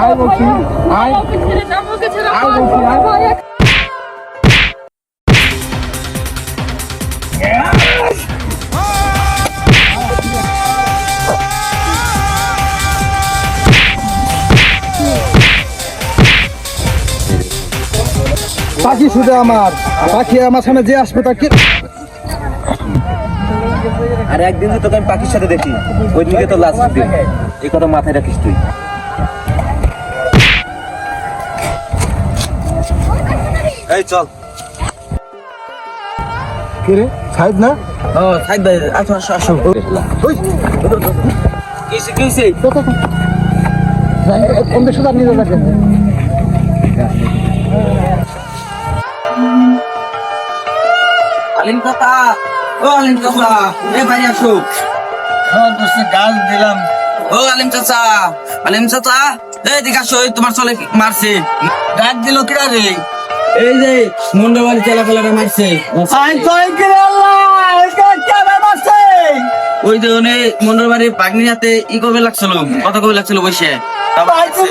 আয় বলছি আয়। আয় আয়। পাখি শুধু আমার। পাখি আমার সামনে যে আসবে তাকে আর একদিন তো তোকে আমি পাখির সাথে দেখি ওই দিকে তো লাস্ট দিন। এই কথা মাথায় রাখিস তুই। এই চল। কে রে? সাহেব না? ও সাইদ ভাই আসো আসো আসো। ওই। কিসে কিসে আপনি রাখেন আলিম কাকা ও আলিম চাচা এ ভাই আসো। গাছ দিলাম। ও আলিম চাচা আলিম চাচা এই দিকে আসো এই তোমার চলে মারছে। গাছ দিল কিরা রে? এই যে মুন্ডাবাড়ি বাড়ি চালা ফেলাটা মারছে? ওই যে উনি মুন্ডাবাড়ি পাগনি হাতে ই কবে লাগছিল কত কবে লাগছিল বসে। বাইতে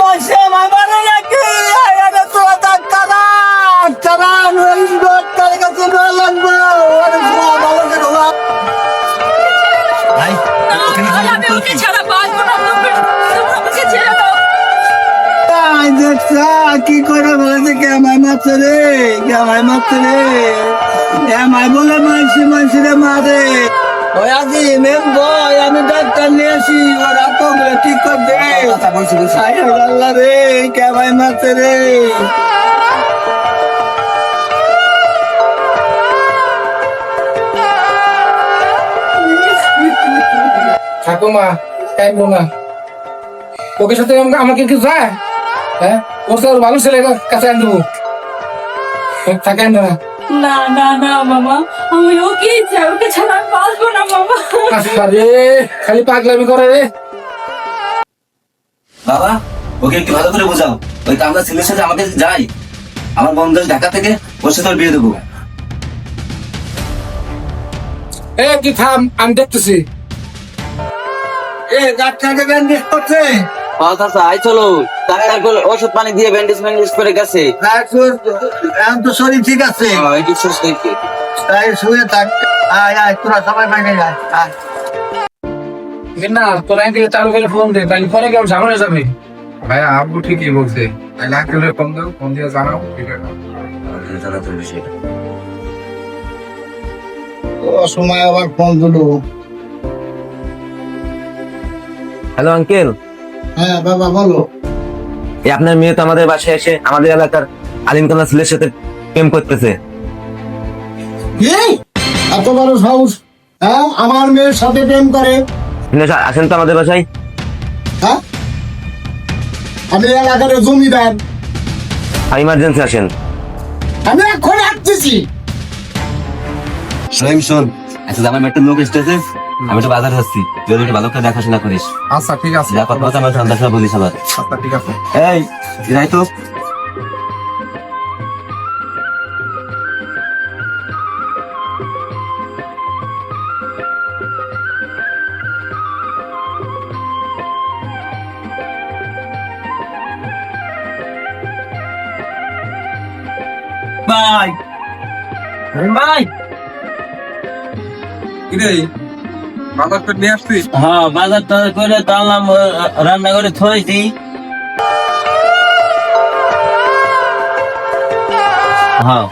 আই কি করে বলেছে? কে আমায় মারছে রে? কে আমায় মারছে রে? আমায় বলে মারছি মারছি রে মারে আজি আমি ডাক্তার নিয়ে রে ঠাকুমা কাইবো ওকে সাথে আমাকে কিছু যায়? হ্যাঁ? ওর ভালো ছেলে কাছে আন দেবো থাকেন না। না না না মামা। আমি ওকে চাই ওকে ছাড়া আমি বাঁচবো না মামা। আরে খালি পাগলামি করে রে। বাবা ওকে একটু ভালো করে বোঝাও। ওই কামরা ছেলের সাথে আমাকে যাই। আমার বন্ধু ঢাকা থেকে ওর সাথে বিয়ে দেবো। এ কি থাম আমি দেখতেছি। এ করছে আচ্ছা আই চলো। ডাক্তার বলে ওষুধ পানি দিয়ে ব্যান্ডেজ ব্যান্ডেজ করে গেছে। এখন তো শরীর ঠিক আছে। এটি সুস্থ তাই শুয়ে থাক। আয় আয় তোরা সবাই বাইরে যায় আয়। না তোর আগে চালু করে ফোন দে তাই পরে কেউ ঝামেলা যাবে। ভাইয়া আব্বু ঠিকই বলছে। তাহলে আঙ্কেলের ফোন দাও ফোন দিয়ে জানাও ঠিক আছে? জানা তোর বিষয়টা সময় আবার ফোন দিলো। Hello uncle. হ্যাঁ বাবা বলো। এই আপনার মেয়ে তো আমাদের বাসায় এসে আমাদের এলাকার আলিম কান্না ছেলের সাথে প্রেম করতেছে। কি এত বড় সাহস হ্যাঁ আমার মেয়ের সাথে প্রেম করে। আপনি আসেন তো আমাদের বাসায়। হ্যাঁ? আমি এলাকার জমিদার। ইমার্জেন্সি আসেন। আমি এখন আসতেছি। শোন শোন আচ্ছা আমার একটা লোক এসেছে। আমি তো বাজার যাচ্ছি। যদি একটু ভালো করে দেখাশোনা করিস। আচ্ছা ঠিক আছে। যা কথা আমার ঠান্ডা সময় বলিস আবার। আচ্ছা ঠিক আছে। এই যাই তো ভাই। ভাই। কিরে? বাজার করে নিয়ে হ্যাঁ বাজার টাজার করে টানলাম রান্না করে থইছি। হ্যাঁ।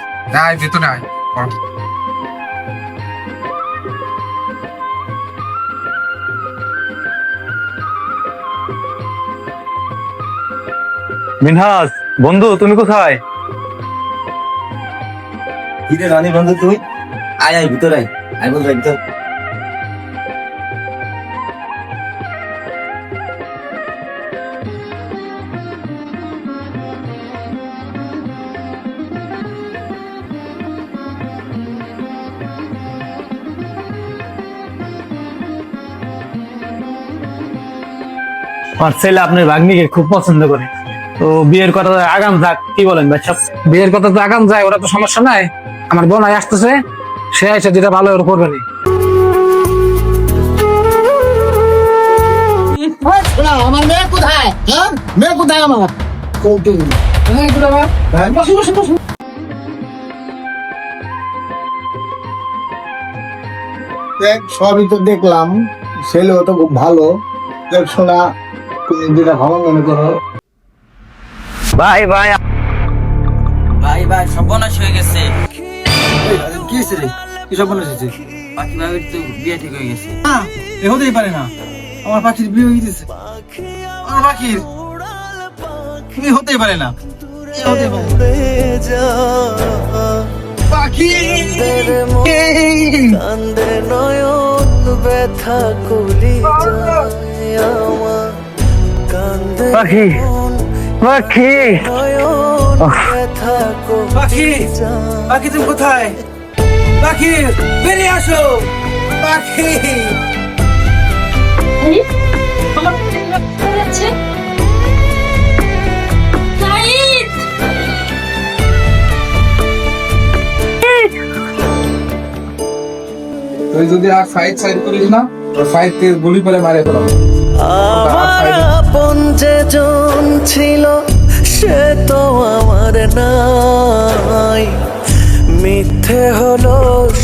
মিনহাস বন্ধু তুমি কোথায়? কি রে রানী বন্ধু তুই? আয় আয় ভিতর আয়। আয় বন্ধু আয় ভিতর। আমার ছেলে আপনার ভাগ্নিকে খুব পছন্দ করে। তো বিয়ের কথা আগাম যাক কি বলেন ভাই সব? বিয়ের কথা তো আগাম যায় ওরা তো সমস্যা নাই। আমার বোন আয় আসতেছে সে এসে যেটা ভালো ওর করবে না। আমার মেয়ে কোথায়? হ্যাঁ? মেয়ে কোথায় আমার? হ্যাঁ একটু বাবা বসো বসো বসো। দেখ সবই তো দেখলাম ছেলেও তো খুব ভালো। দেখ শোনা তুমি যেটা ভালো মনে করো। ভাই ভাই ভাই ভাই সর্বনাশ হয়ে গেছে। কি হয়েছে রে? কি মনে হয়েছে? বাকি ভাবির তো বিয়ে ঠিক হয়ে গেছে। না এ হতেই পারে না। আমার পাখির বিয়ে হয়ে গেছে। আমার পাখির তুমি হতেই পারে না। পাখি! কান্দে নয়ন ব্যথা কলি যায় আমার পাখি পাখি। পাখি পাখি তুমি কোথায়? পাখি বেরিয়ে আসো। পাখি। তুই যদি আর সাইড সাইড করিস না তো সাইড থেকে গুলি করে মারে যে জন ছিল সে তো আমার নাই। মিথ্যে হলো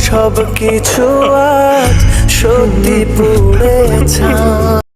সব কিছু আজ সত্যি পুড়ে ছাই